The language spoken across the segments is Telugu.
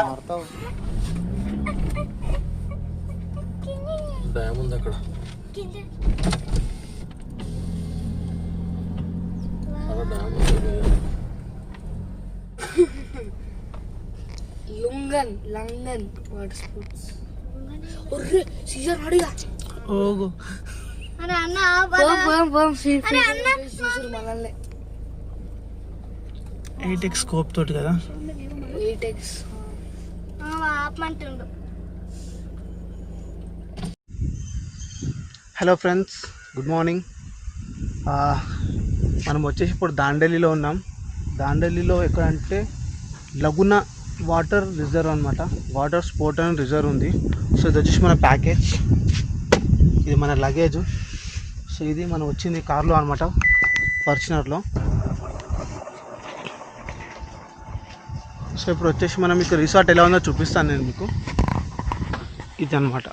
మారుతావు డ్యామ్ ఉంది అక్కడ అక్కడ డ్యామ్ ఉంది లుంగన్ లంగన్ వాటర్ స్పోర్ట్స్ ఒర్రే సీజన్ అడిగా ఓగు అరే అన్న పోం పోం పోం ఫీ అరే అన్న చూసురు మనల్ని ఎయిట్ ఎక్స్ స్కోప్ తోటి కదా ఎయిట్ ఎక్స్ ఆపమంటుండు. హలో ఫ్రెండ్స్ గుడ్ మార్నింగ్ మనం వచ్చేసి ఇప్పుడు దాండేలిలో ఉన్నాం. దాండేలిలో ఎక్కడంటే లగున వాటర్ రిజర్వ్ అనమాట వాటర్ స్పోర్ట్ అండ్ రిజర్వ్ ఉంది. సో ఇది వచ్చేసి మన ప్యాకేజ్ ఇది మన లగేజ్ సో ఇది మనం వచ్చింది కార్లో అనమాట ఫార్చునర్లో సో ఇప్పుడు వచ్చేసి మనం మీకు రిసార్ట్ ఎలా ఉందో చూపిస్తాను నేను మీకు. ఇది అనమాట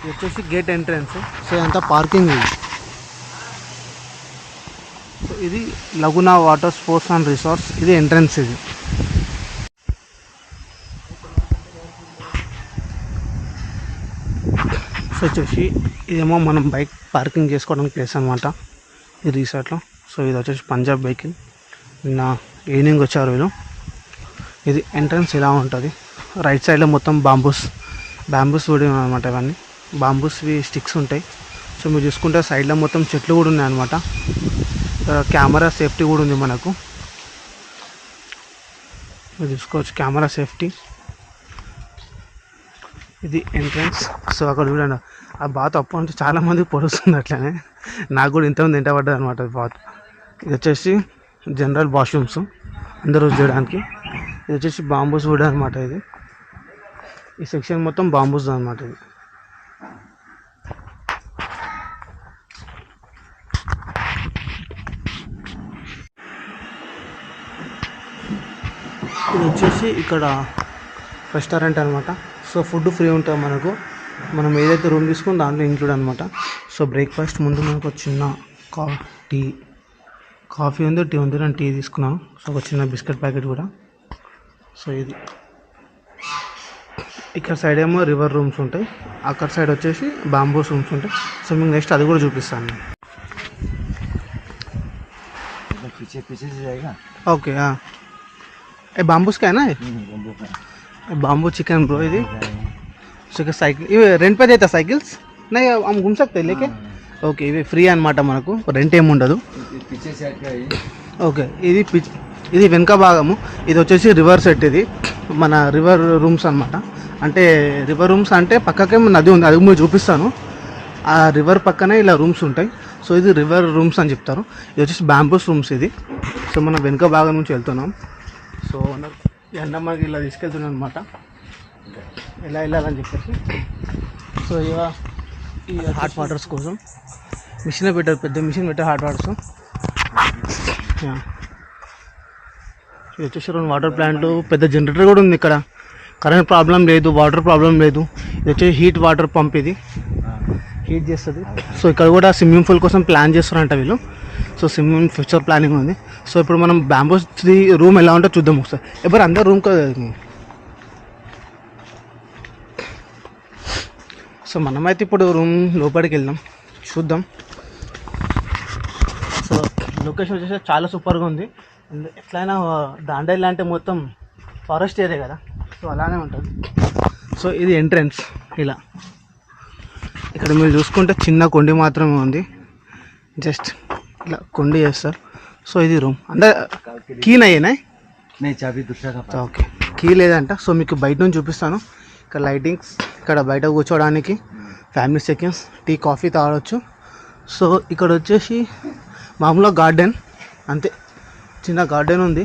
ఇది వచ్చేసి గేట్ ఎంట్రన్స్ సో ఇదంతా పార్కింగ్ ఇది. సో ఇది Laguna water sports and resorts ఇది ఎంట్రన్స్ ఇది. సో వచ్చేసి ఇదేమో మనం బైక్ పార్కింగ్ చేసుకోవడానికి ప్లేస్ అనమాట ఈ రిసార్ట్లో. సో ఇది వచ్చేసి పంజాబ్ బైకింగ్. నిన్న ఈవినింగ్ వచ్చారు వీళ్ళు. ఇది ఎంట్రన్స్ ఇలా ఉంటుంది. రైట్ సైడ్లో మొత్తం బాంబూస్ బాంబూస్ కూడా అనమాట ఇవన్నీ. బాంబూస్వి స్టిక్స్ ఉంటాయి. సో మీరు చూసుకుంటే సైడ్లో మొత్తం చెట్లు కూడా ఉన్నాయి అనమాట కెమెరా సేఫ్టీ కూడా ఉంది మనకు. మీరు చూసుకోవచ్చు కెమెరా సేఫ్టీ ఇది ఎంట్రన్స్ సో అక్కడ చూడండి. ఆ బాత్ అప్పటి నుంచి చాలామంది పొడుస్తుంది అట్లనే నాకు కూడా ఇంతమంది ఇంట పడ్డది అనమాట బాత్ ఇది వచ్చేసి జనరల్ వాష్రూమ్స్ అందరూ యూజ్ చేయడానికి. ఇది వచ్చేసి బాంబూస్ వుడ్ అనమాట ఇది. ఈ సెక్షన్ మొత్తం బాంబూస్ అనమాట ఇది. ఇది వచ్చేసి ఇక్కడ రెస్టారెంట్ అనమాట సో ఫుడ్ ఫ్రీ ఉంటుంది మనకు. మనం ఏదైతే రూమ్ తీసుకుని దాంట్లో ఇంక్లూడ్ అనమాట సో బ్రేక్ఫాస్ట్ ముందు మనకు ఒక చిన్న కా టీ కాఫీ ఉంది టీ ఉంది నేను టీ తీసుకున్నాను సో ఒక చిన్న బిస్కెట్ ప్యాకెట్ కూడా సో ఇది ఇక్కడ సైడ్ ఏమో రివర్ రూమ్స్ ఉంటాయి అక్కడ సైడ్ వచ్చేసి బాంబూస్ రూమ్స్ ఉంటాయి సో మీకు నెక్స్ట్ అది కూడా చూపిస్తాను నేను पीछे पीछे से जाएगा ఓకే ఏ బాంబూస్ क्या है बाम्बू चिकन ब्रो ఇది సో ఇక సైకిల్ ఇవి రెంట్ పే అవుతా సైకిల్స్ నై हम घूम सकते हैं लेके ఓకే ఇవి ఫ్రీ అనమాట మనకు. రెంట్ ఏమి ఉండదు. ఓకే ఇది పిచ్ ఇది వెనుక భాగము. ఇది వచ్చేసి రివర్ సెట్ ఇది. మన రివర్ రూమ్స్ అనమాట అంటే రివర్ రూమ్స్ అంటే పక్కకే నది ఉంది అది మీరు చూపిస్తాను. ఆ రివర్ పక్కనే ఇలా రూమ్స్ ఉంటాయి. సో ఇది రివర్ రూమ్స్ అని చెప్తారు. ఇది వచ్చేసి బ్యాంబూస్ రూమ్స్ ఇది. సో మనం వెనుక భాగం నుంచి వెళ్తున్నాం. సో ఎండ మనకి ఇలా తీసుకెళ్తున్నాం అనమాట ఇలా వెళ్ళాలని చెప్పేసి. సో ఇవా హాట్ వాటర్స్ కోసం. మిషన్లో పెట్టారు పెద్ద మిషన్ పెట్టారు హాట్ వాటర్స్ ఇది వచ్చేసి రెండు వాటర్ ప్లాంట్లు పెద్ద జనరేటర్ కూడా ఉంది ఇక్కడ. కరెంట్ ప్రాబ్లం లేదు వాటర్ ప్రాబ్లం లేదు. ఇది వచ్చేసి హీట్ వాటర్ పంప్ ఇది. హీట్ చేస్తుంది. సో ఇక్కడ కూడా స్విమ్మింగ్ పూల్ కోసం ప్లాన్ చేస్తున్నారంట వీళ్ళు. సో స్విమ్మింగ్ ఫ్యూచర్ ప్లానింగ్ ఉంది. సో ఇప్పుడు మనం బ్యాంబోస్ రూమ్ ఎలా ఉంటుందో చూద్దాం ఒకసారి. ఎవరు అందరు రూమ్ సో మనమైతే ఇప్పుడు రూమ్ లోపలికి వెళ్దాం. చూద్దాం. సో లొకేషన్ వచ్చేసి చాలా సూపర్గా ఉంది. ఎట్లయినా దాండేల్ అంటే మొత్తం ఫారెస్ట్ ఏరియా కదా? సో అలానే ఉంటుంది. సో ఇది ఎంట్రన్స్ ఇలా. ఇక్కడ మీరు చూసుకుంటే చిన్న కొండి మాత్రమే ఉంది. జస్ట్ ఇలా కొండి చేస్తారు సో ఇది రూమ్. అంటే కీ నయ్యేనా ఓకే. కీ లేదంట. సో మీకు బయట నుంచి చూపిస్తాను. ఇక్కడ లైటింగ్స్. ఇక్కడ బయట కూర్చోవడానికి ఫ్యామిలీ సెకండ్స్ టీ కాఫీ తాగొచ్చు. సో ఇక్కడ వచ్చేసి మామూలుగా గార్డెన్ అంతే. చిన్న గార్డెన్ ఉంది.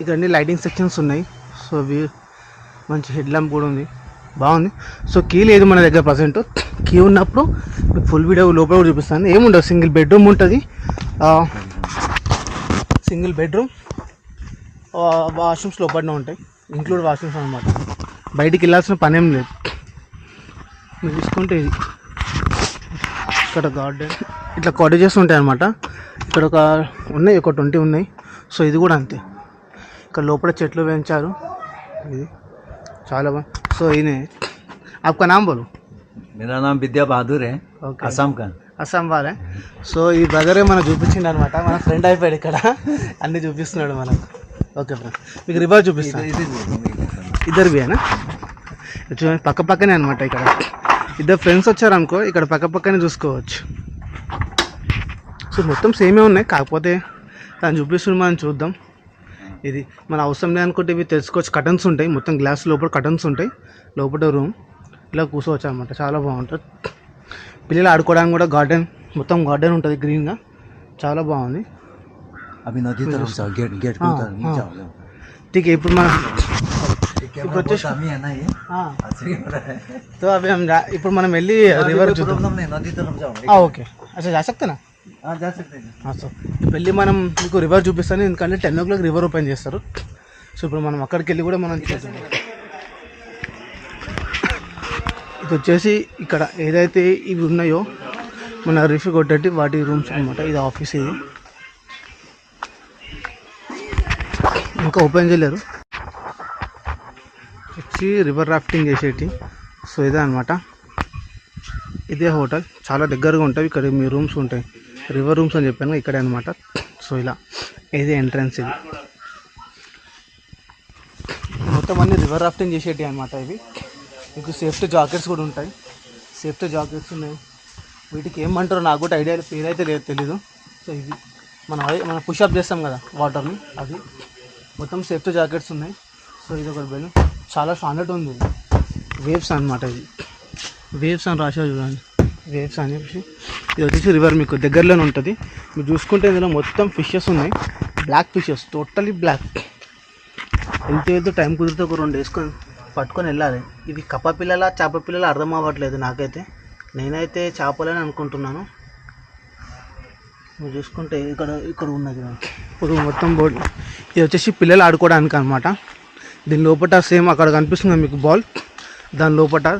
ఇక్కడ అన్ని లైటింగ్ సెక్షన్స్ ఉన్నాయి. సో వ్యూ మంచి హెడ్ ల్యాంప్ కూడా ఉంది. బాగుంది. సో కీ లేదు మన దగ్గర ప్రజెంట్ కీ ఉన్నప్పుడు మీకు ఫుల్ వీడియో లోపల కూడా చూపిస్తాను. ఏముండదు సింగిల్ బెడ్రూమ్ ఉంటుంది. సింగిల్ బెడ్రూమ్ వాష్రూమ్స్ లోపలనే ఉంటాయి. ఇంక్లూడ్ వాష్రూమ్స్ అనమాట బయటికి వెళ్ళాల్సిన పని ఏం లేదు మీరు చూసుకుంటే ఇది ఇక్కడ గార్డెన్ ఇట్లా కాటేజెస్ ఉంటాయి అనమాట ఇక్కడ ఒక ఉన్నాయి ఒక ట్వంటీ ఉన్నాయి సో ఇది కూడా అంతే ఇక్కడ లోపల చెట్లు పెంచారు ఇది చాలా బాగా సో ఈయన आपका नाम बोलो मेरा नाम विद्या बहादुर है ఓకే असम का అస్సాం వాళ్ళే సో ఈ బ్రదరే మనం చూపించిండు అనమాట మన ఫ్రెండ్ అయిపోయాడు ఇక్కడ అన్ని చూపిస్తున్నాడు మనకు ఓకే ఫ్రెండ్ మీకు రివర్ చూపిస్తాను ఇద్దరు బియానా చూడండి పక్క పక్కనే అనమాట ఇక్కడ ఇద్దరు ఫ్రెండ్స్ వచ్చారనుకో ఇక్కడ పక్క పక్కనే చూసుకోవచ్చు సో మొత్తం సేమే ఉన్నాయి కాకపోతే తను చూపిస్తుంది మనం చూద్దాం ఇది మన అవసరం లేదనుకుంటే ఇవి తెలుసుకోవచ్చు కటన్స్ ఉంటాయి మొత్తం గ్లాస్ లోపల కటన్స్ ఉంటాయి లోపల రూమ్ ఇలా కూర్చోవచ్చు అనమాట చాలా బాగుంటుంది పిల్లలు ఆడుకోవడానికి కూడా గార్డెన్ మొత్తం గార్డెన్ ఉంటుంది గ్రీన్గా చాలా బాగుంది अभी नदी तरफ जाओ गेट गेट को हाँ, उतर हाँ। जाओ जाओ ठीक है ఇప్పుడు మనం कैमरा बहुत बहुत दामी है ना ये ఆ, अच्छा कैमरा है तो अभी हम जा- ఇప్పుడు మనం వెళ్ళి अभी రివర్ कोई చూద్దాం प्रॉब्लम नहीं नदी तरफ जाओ ఆ, ఓకే అచ్చా जा सकते ना हाँ जा सकते हैं ఆ, సో వెళ్ళి మనం మీకు రివర్ చూపిస్తాను ఎందుకంటే ten o'clock river open చేస్తారు సో ఇప్పుడు మనం అక్కడికి వెళ్ళి కూడా మనం చూద్దాం ఇది వచ్చేసి ఇక్కడ ఏదైతే ఇవి ఉన్నాయో మన రిఫ్ కొట్టేటి వాటి రూమ్స్ అనమాట ఇది ఆఫీస్ ఇది ఇంకా ఓపెన్ చేయలేరు వచ్చి రివర్ రాఫ్టింగ్ చేసేటి. సో ఇదే అనమాట ఇదే హోటల్. చాలా దగ్గరగా ఉంటాయి. ఇక్కడ మీ రూమ్స్ ఉంటాయి. రివర్ రూమ్స్ అని చెప్పాను ఇక్కడే అనమాట సో ఇలా. ఇదే ఎంట్రన్స్ ఇది. మొత్తం అన్ని రివర్ రాఫ్టింగ్ చేసేటి అనమాట ఇవి. మీకు సేఫ్టీ జాకెట్స్ కూడా ఉంటాయి. సేఫ్టీ జాకెట్స్ ఉన్నాయి. వీటికి ఏమంటారో నాకు కూడా ఐడియా పేరు అయితే లేదు తెలీదు. సో ఇది మనం అదే మనం పుషప్ చేస్తాం కదా వాటర్ని అది మొత్తం సేఫ్టీ జాకెట్స్ ఉన్నాయి. సో ఇది ఒకటి బెలూన్ చాలా స్టాండర్డ్ ఉంది. ఇది వేవ్స్ అనమాట ఇది. వేవ్స్ అని రాశారు చూడండి. వేవ్స్ అని చెప్పేసి. ఇది వచ్చేసి రివర్ మీకు దగ్గరలోనే ఉంటుంది. మీరు చూసుకుంటే ఇందులో మొత్తం ఫిషెస్ ఉన్నాయి. బ్లాక్ ఫిషెస్ టోటలీ బ్లాక్ వెళ్తే వెళ్తే టైం కుదిరితే ఒక రెండు వేసుకొని పట్టుకొని వెళ్ళాలి. ఇవి కప్ప పిల్లల చేప పిల్లల అర్థం అవ్వట్లేదు నాకైతే. నేనైతే చేపలని అనుకుంటున్నాను. మీరు చూసుకుంటే ఇక్కడ ఇక్కడ ఉన్నది. ఇప్పుడు మొత్తం బోర్డు ఇది వచ్చేసి పిల్లలు ఆడుకోవడానికి అనమాట దీని లోపల సేమ్ అక్కడ కనిపిస్తుంది మీకు బాల్. దాని లోపల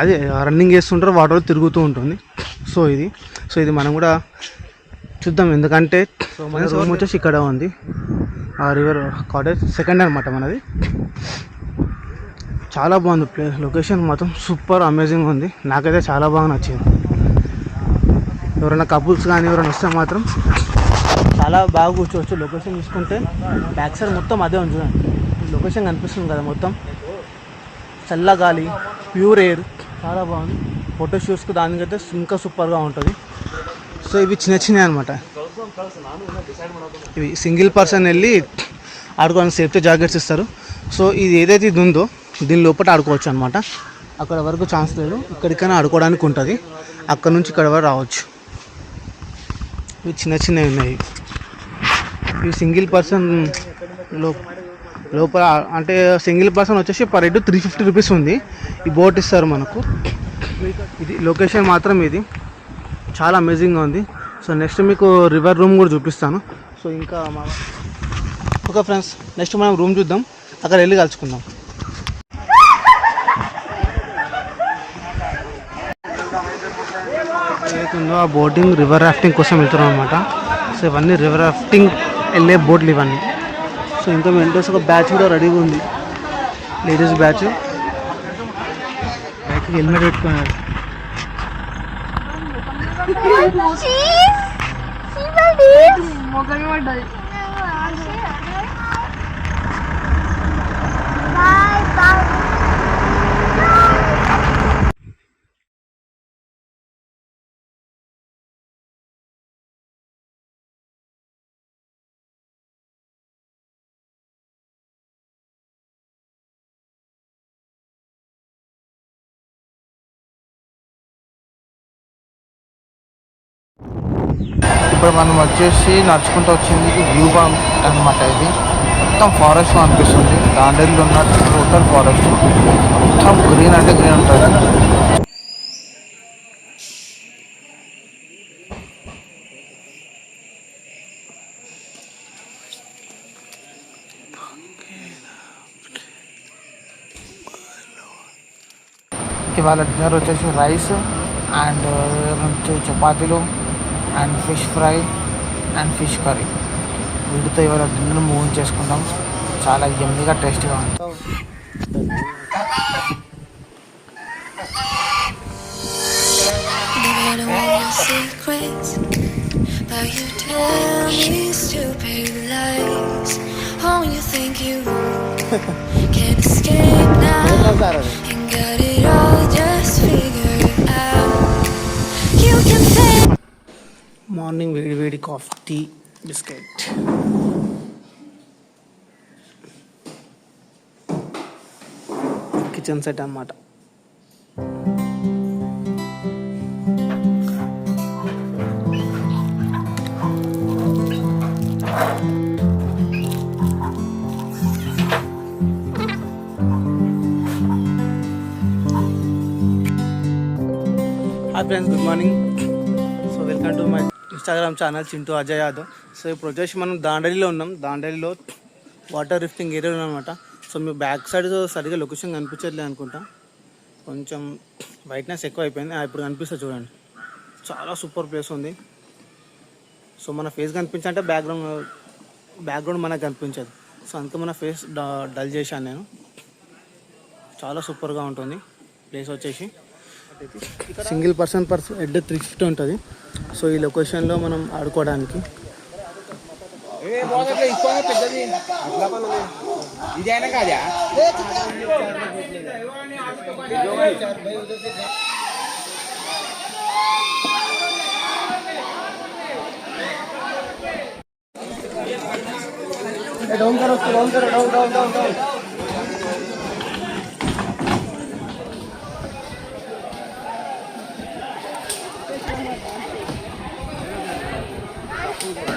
అదే రన్నింగ్ చేస్తుంటారు వాటర్ తిరుగుతూ ఉంటుంది. సో ఇది సో ఇది మనం కూడా చూద్దాం. ఎందుకంటే సో మన రూమ్ వచ్చేసి ఇక్కడ ఉంది. ఆ రివర్ కాటేజ్ సెకండ్ అనమాట మనది. చాలా బాగుంది ప్లే లొకేషన్ మాత్రం సూపర్ అమేజింగ్ ఉంది. నాకైతే చాలా బాగా నచ్చింది. ఎవరైనా కపుల్స్ కానీ ఎవరైనా వస్తే మాత్రం చాలా బాగా కూర్చోవచ్చు. లొకేషన్ చూసుకుంటే బ్యాక్ సైడ్ మొత్తం అదే ఉంది చూడండి. లొకేషన్ కనిపిస్తుంది కదా మొత్తం. చల్ల గాలి ప్యూర్ ఎయిర్ చాలా బాగుంది. ఫోటో షూట్స్కి దానికైతే ఇంకా సూపర్గా ఉంటుంది. సో ఇవి చిన్న చిన్నవి అనమాట ఇవి సింగిల్ పర్సన్ వెళ్ళి ఆడుకోవడానికి సేఫ్టీ జాకెట్స్ ఇస్తారు. సో ఇది ఏదైతే ఇది ఉందో దీని లోపల ఆడుకోవచ్చు అనమాట అక్కడ వరకు ఛాన్స్ లేదు. ఇక్కడికైనా ఆడుకోవడానికి ఉంటుంది. అక్కడ నుంచి ఇక్కడ వరకు రావచ్చు. ఇవి చిన్న చిన్నవి ఉన్నాయి. ఇవి సింగిల్ పర్సన్లో లోపల అంటే సింగిల్ పర్సన్ వచ్చేసి per head three fifty rupees ఉంది. ఈ బోట్ ఇస్తారు మనకు. ఇది లొకేషన్ మాత్రం ఇది. చాలా అమేజింగ్గా ఉంది. సో నెక్స్ట్ మీకు రివర్ రూమ్ కూడా చూపిస్తాను. సో ఇంకా మా ఓకే ఫ్రెండ్స్ నెక్స్ట్ మనం రూమ్ చూద్దాం. అక్కడ వెళ్ళి కలుసుకుందాం. ఏదైతుందో ఆ బోటింగ్ రివర్ రాఫ్టింగ్ కోసం వెళ్తున్నాం అనమాట సో ఇవన్నీ రివర్ రాఫ్టింగ్ వెళ్ళే బోట్లు ఇవన్నీ. సో ఇంకా వెంటర్స్ ఒక బ్యాచ్ కూడా రెడీగా ఉంది. Ladies batch. హెల్మెట్ పెట్టుకున్నారు పడ్డది ఇప్పుడు మనం వచ్చేసి నడుచుకుంటూ వచ్చింది. వ్యూ పాయింట్ అనమాట ఇది. మొత్తం ఫారెస్ట్ అనిపిస్తుంది. దాండేళ్ళు ఉన్న టోటల్ ఫారెస్ట్ మొత్తం గ్రీన్ అంటే గ్రీన్ ఉంటుంది. ఇవాళ డిన్నర్ వచ్చేసి రైస్ అండ్ uh, చపాతీలు. And fish fry and fish curry వీటితో ఇవాళ డిన్నర్ మూవ్ చేసుకుందాం. చాలా ఎమ్మిగా టేస్టీగా ఉంది. Never know your మార్నింగ్ వేడి వేడి coffee tea biscuit kitchen set అన్నమాట hi friends good morning so welcome to my Instagram channel Chintu Ajay Yadav so ఇప్పుడు వచ్చేసి మనం దాండలిలో ఉన్నాం. దాండలిలో వాటర్ రిఫ్టింగ్ ఏరియా అనమాట సో మీ బ్యాక్ సైడ్ సరిగా లొకేషన్ కనిపించట్లేదు అనుకుంటా. కొంచెం వైట్నెస్ ఎక్కువ అయిపోయింది ఆ, ఇప్పుడు కనిపిస్తుంది చూడండి. చాలా సూపర్ ప్లేస్ ఉంది. సో మన ఫేస్ కనిపించంటే బ్యాక్గ్రౌండ్ బ్యాక్గ్రౌండ్ మనకు కనిపించదు. సో అందుకే మన ఫేస్ డల్ చేశాను నేను. చాలా సూపర్గా ఉంటుంది. ప్లేస్ వచ్చేసి. Single person per head three fifty ఉంటుంది. సో ఈ లొకేషన్లో మనం ఆడుకోవడానికి. డౌన్ కరో డౌన్ కరో down down down down over.